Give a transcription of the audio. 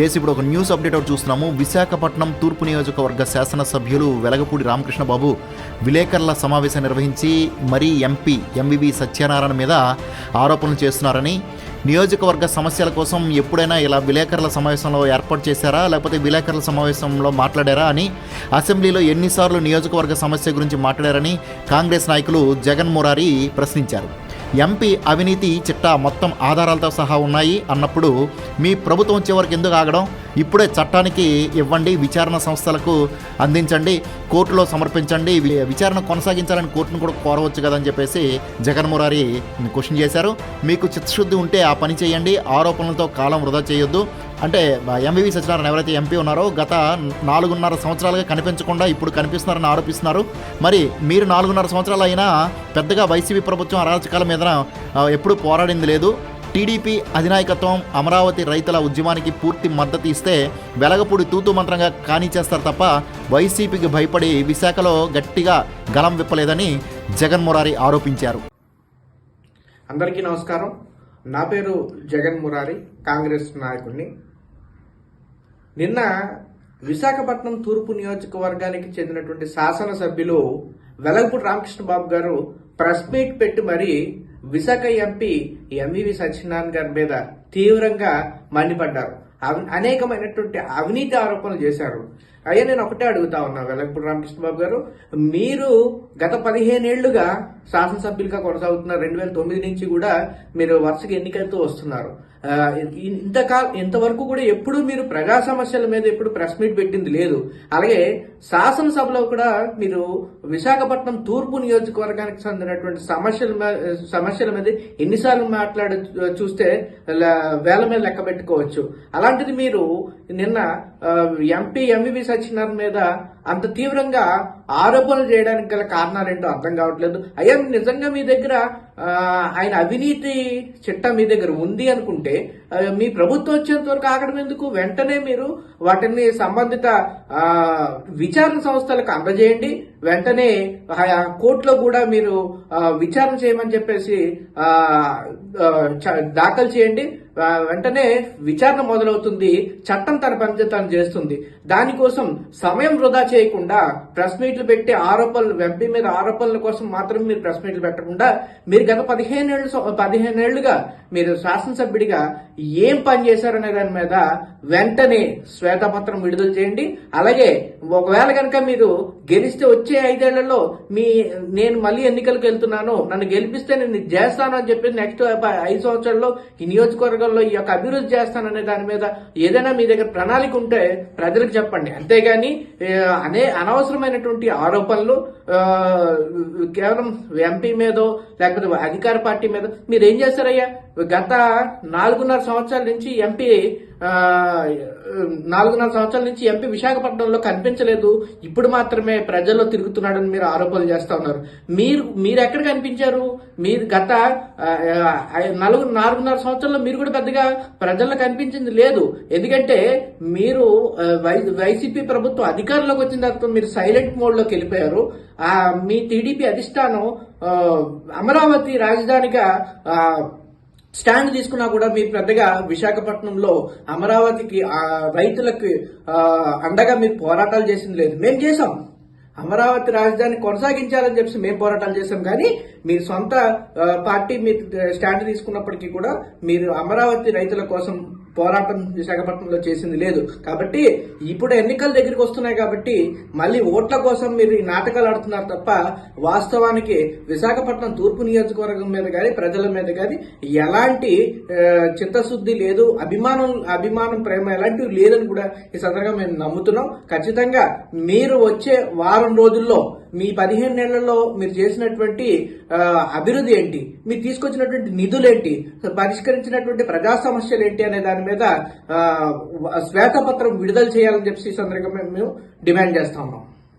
ఏసి ఇప్పుడు ఒక news update ఒకటి చూస్తున్నాము. విశాఖపట్నం తూర్పు నియోజకవర్గ శాసనసభ్యులు వెలగపూడి రామకృష్ణబాబు విలేకరుల సమావేశం నిర్వహించి మరీ ఎంపీ ఎంవివి సత్యనారాయణ మీద ఆరోపణలు చేస్తున్నారని నియోజకవర్గ సమస్యల కోసం ఎప్పుడైనా ఇలా విలేకరుల సమావేశంలో ఏర్పాటు చేశారా? లేకపోతే విలేకరుల సమావేశంలో మాట్లాడారా అని అసెంబ్లీలో ఎన్నిసార్లు నియోజకవర్గ సమస్య గురించి మాట్లాడారని కాంగ్రెస్ నాయకులు జగన్ మురారి ప్రశ్నించారు. ఎంపీ అవినీతి చిట్టా మొత్తం ఆధారాలతో సహా ఉన్నాయి అన్నప్పుడు మీ ప్రభుత్వం చివరికి ఎందుకు ఆగడం? ఇప్పుడే చట్టానికి ఇవ్వండి విచారణ సంస్థలకు అందించండి కోర్టులో సమర్పించండి విచారణ కొనసాగించాలని కోర్టును కూడా కోరవచ్చు కదని చెప్పేసి జగన్ మురారి క్వశ్చన్ చేశారు. మీకు చిత్తశుద్ధి ఉంటే ఆ పని చేయండి ఆరోపణలతో కాలం వృధా చేయొద్దు. అంటే ఎంవివి సత్యనారాయణ ఎవరైతే ఎంపీ ఉన్నారో గత నాలుగున్నర సంవత్సరాలుగా కనిపించకుండా ఇప్పుడు కనిపిస్తున్నారని ఆరోపిస్తున్నారు. మరి మీరు నాలుగున్నర సంవత్సరాలు అయినా పెద్దగా వైసీపీ ప్రభుత్వం అరాచకాల మీద ఎప్పుడూ పోరాడింది లేదు. టీడీపీ అధినాయకత్వం అమరావతి రైతుల ఉద్యమానికి పూర్తి మద్దతు ఇస్తే వెలగపూడి తూతు మంత్రంగా కానిచేస్తారు తప్ప వైసీపీకి భయపడి విశాఖలో గట్టిగా గలం విప్పలేదని జగన్ మురారి ఆరోపించారు. అందరికీ నమస్కారం. నా పేరు జగన్ మురారి కాంగ్రెస్ నాయకుడిని. నిన్న విశాఖపట్నం తూర్పు నియోజకవర్గానికి చెందినటువంటి శాసనసభ్యులు వెలగపూడి రామకృష్ణ బాబు గారు ప్రెస్ మీట్ పెట్టి మరి విశాఖ ఎంపీ ఎంవివి సత్యనారాయణ గారి మీద తీవ్రంగా మండిపడ్డారు. అనేకమైనటువంటి అవినీతి ఆరోపణలు చేశారు. అయ్యా నేను ఒకటే అడుగుతా ఉన్నా. వెలగపూడి రామకృష్ణ బాబు గారు మీరు గత పదిహేనేళ్ళుగా శాసనసభ్యులుగా కొనసాగుతున్నారు రెండు వేల తొమ్మిది నుంచి కూడా మీరు వరుసగా ఎన్నికలతో వస్తున్నారు. ఆ, ఇంతకా ఇంతవరకు కూడా ఎప్పుడు మీరు ప్రజా సమస్యల మీద ఎప్పుడు ప్రెస్ మీట్ పెట్టింది లేదు. అలాగే శాసనసభలో కూడా మీరు విశాఖపట్నం తూర్పు నియోజకవర్గానికి చెందినటువంటి సమస్యల సమస్యల మీద ఎన్నిసార్లు మాట్లాడ చూస్తే వేల మీద లెక్క పెట్టుకోవచ్చు. అలాంటిది మీరు నిన్న ఎంపీ ఎంవివి సత్యనారాయణ మీద అంత తీవ్రంగా ఆరోపణలు చేయడానికి గల కారణాలేంటో అర్థం కావట్లేదు. అయ్యా నిజంగా మీ దగ్గర ఆయన అవినీతి చట్టం మీ దగ్గర ఉంది అనుకుంటే మీ ప్రభుత్వం వచ్చేంత వరకు ఆగడం ఎందుకు? వెంటనే మీరు వాటిని సంబంధిత విచారణ సంస్థలకు అందజేయండి. వెంటనే కోర్టులో కూడా మీరు విచారణ చేయమని చెప్పేసి దాఖలు చేయండి. వెంటనే విచారణ మొదలవుతుంది. చట్టం తన పని చేస్తుంది. దానికోసం సమయం వృధా చేయకుండా ప్రెస్ మీట్లు పెట్టి ఆరోపణలు వెబ్బి మీద ఆరోపణల కోసం మాత్రం మీరు ప్రెస్ మీట్లు పెట్టకుండా మీరు గత పదిహేనేళ్ళు పదిహేనేళ్ళుగా మీరు శాసనసభ్యుడిగా ఏం పని చేశారనే దాని మీద వెంటనే శ్వేతపత్రం విడుదల చేయండి. అలాగే ఒకవేళ కనుక మీరు గెలిస్తే వచ్చే ఐదేళ్ళలో మీ నేను మళ్ళీ ఎన్నికలకు వెళ్తున్నాను నన్ను గెలిపిస్తే నేను చేస్తాను అని చెప్పి నెక్స్ట్ ఐదు సంవత్సరాల్లో ఈ నియోజకవర్గంలో ఈ యొక్క అభివృద్ధి చేస్తాననే దాని మీద ఏదైనా మీ దగ్గర ప్రణాళిక ఉంటే ప్రజలకు చెప్పండి. అంతేగాని అనే అనవసరమైనటువంటి ఆరోపణలు కేవలం ఎంపీ మీదో లేకపోతే అధికార పార్టీ మీద మీరు ఏం చేస్తారయ్యా గత నాలుగున్నర సంవత్సరాల నుంచి ఎంపీ నాలుగున్నర సంవత్సరాల నుంచి ఎంపీ విశాఖపట్నంలో కనిపించలేదు. ఇప్పుడు మాత్రమే ప్రజల్లో తిరుగుతున్నాడని మీరు ఆరోపణలు చేస్తా ఉన్నారు. మీరు మీరు ఎక్కడ కనిపించారు? మీరు గత నలుగు నాలుగున్నర సంవత్సరంలో మీరు కూడా పెద్దగా ప్రజల్లో కనిపించింది లేదు. ఎందుకంటే మీరు వై- వైసీపీ ప్రభుత్వం అధికారంలోకి వచ్చిన తర్వాత మీరు సైలెంట్ మోడ్లోకి వెళ్ళిపోయారు. మీ టీడీపీ అధిష్టానం అమరావతి రాజధానిగా స్టాండ్ తీసుకున్నా కూడా మీరు పెద్దగా విశాఖపట్నంలో అమరావతికి రైతులకు అండగా మీరు పోరాటాలు చేసింది లేదు. మేము చేసాం అమరావతి రాజధాని కొనసాగించాలని చెప్పి మేము పోరాటాలు చేశాం. కానీ మీరు సొంత పార్టీ మీరు స్టాండ్ తీసుకున్నప్పటికీ కూడా మీరు అమరావతి రైతుల కోసం పోరాటం విశాఖపట్నంలో చేసింది లేదు. కాబట్టి ఇప్పుడు ఎన్నికల దగ్గరికి వస్తున్నాయి కాబట్టి మళ్ళీ ఓట్ల కోసం మీరు ఈ నాటకాలు ఆడుతున్నారు తప్ప వాస్తవానికి విశాఖపట్నం తూర్పు నియోజకవర్గం మీద కానీ ప్రజల మీద కానీ ఎలాంటి చిత్తశుద్ధి లేదు అభిమానం అభిమానం ప్రేమ ఎలాంటివి లేదని కూడా ఈ సందర్భంగా మేము నమ్ముతున్నాం. ఖచ్చితంగా మీరు వచ్చే వారం రోజుల్లో మీ పదిహేను నెలల్లో మీరు చేసినటువంటి అభివృద్ధి ఏంటి? మీరు తీసుకొచ్చినటువంటి నిధులేంటి? పరిష్కరించినటువంటి ప్రజా సమస్యలు ఏంటి అనే దాని మీద శ్వేతపత్రం విడుదల చేయాలని చెప్పి ఈ సందర్భంగా మేము డిమాండ్ చేస్తా ఉన్నాం.